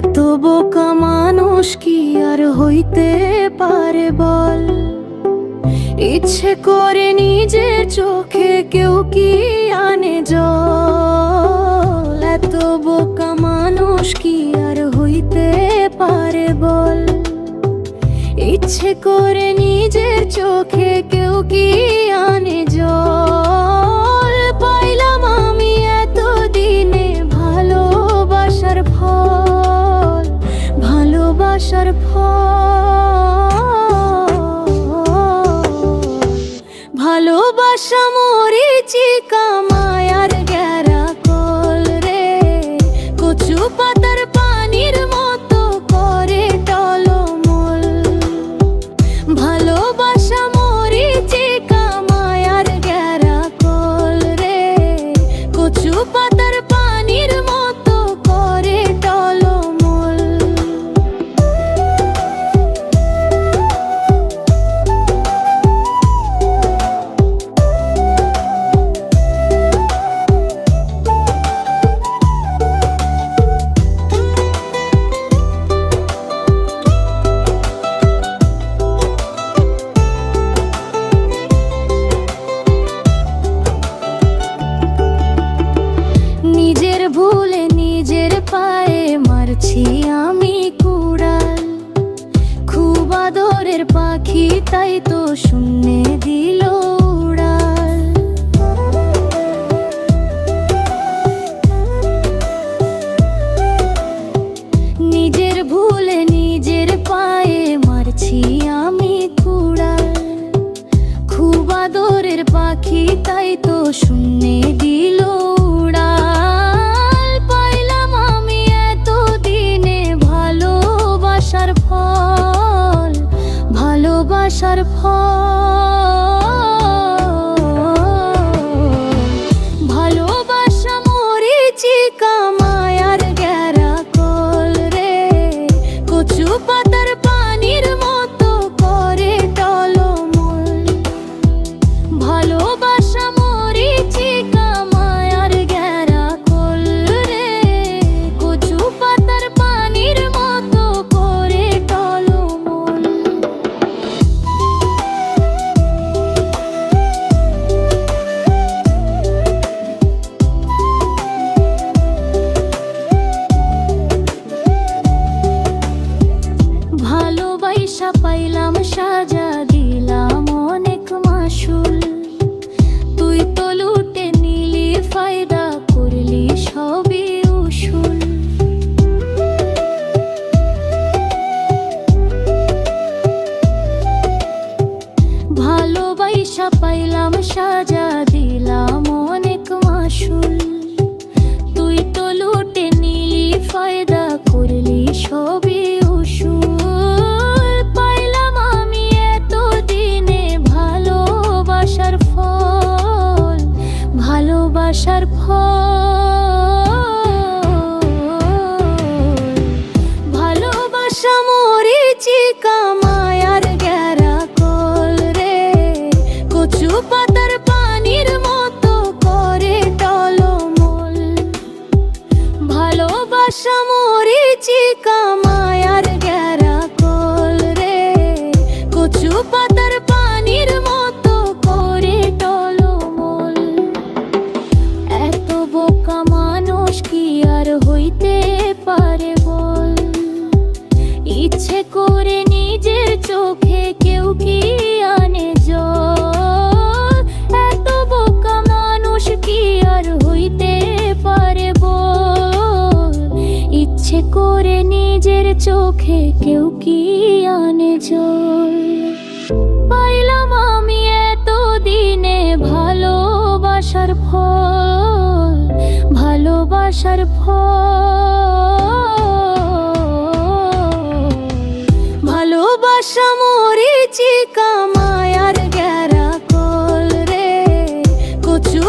বোকা মানুষ কি আর হইতে পারে বল? ইচ্ছে করে নিজের চোখে কেউ কি আনে জল? এত বোকা মানুষ কি আর হইতে পারে বল? ইচ্ছে করে নিজের চোখে কেউ কি আনে জল? ভালোবাসার ভালোবাসা মরিচিকা আদরের পাখি, তাই তো শূন্যে দিল নিজের ভুলে নিজের পায়ে মারছি আমি খুব পাখি, তাই তো শূন্যে দিল ভালোবাসার ফল পাইলাম সাজা। পাতার পানির মতো করে টলমল এত বোকা মানুষ কি আর হইতে পারে বল? ইচ্ছে করে নিজের চোখে কেউ কি আনে এত বোকা মানুষ কি আর হইতে পারে ইচ্ছে করে নিজের চোখে কেউ কি আনে জল? পাইলাম আমি এতদিনে ভালোবাসার ফল ভালোবাসার ফল। ভালোবাসা মরিচিকা মায়ার গ্যারা কল রে কচু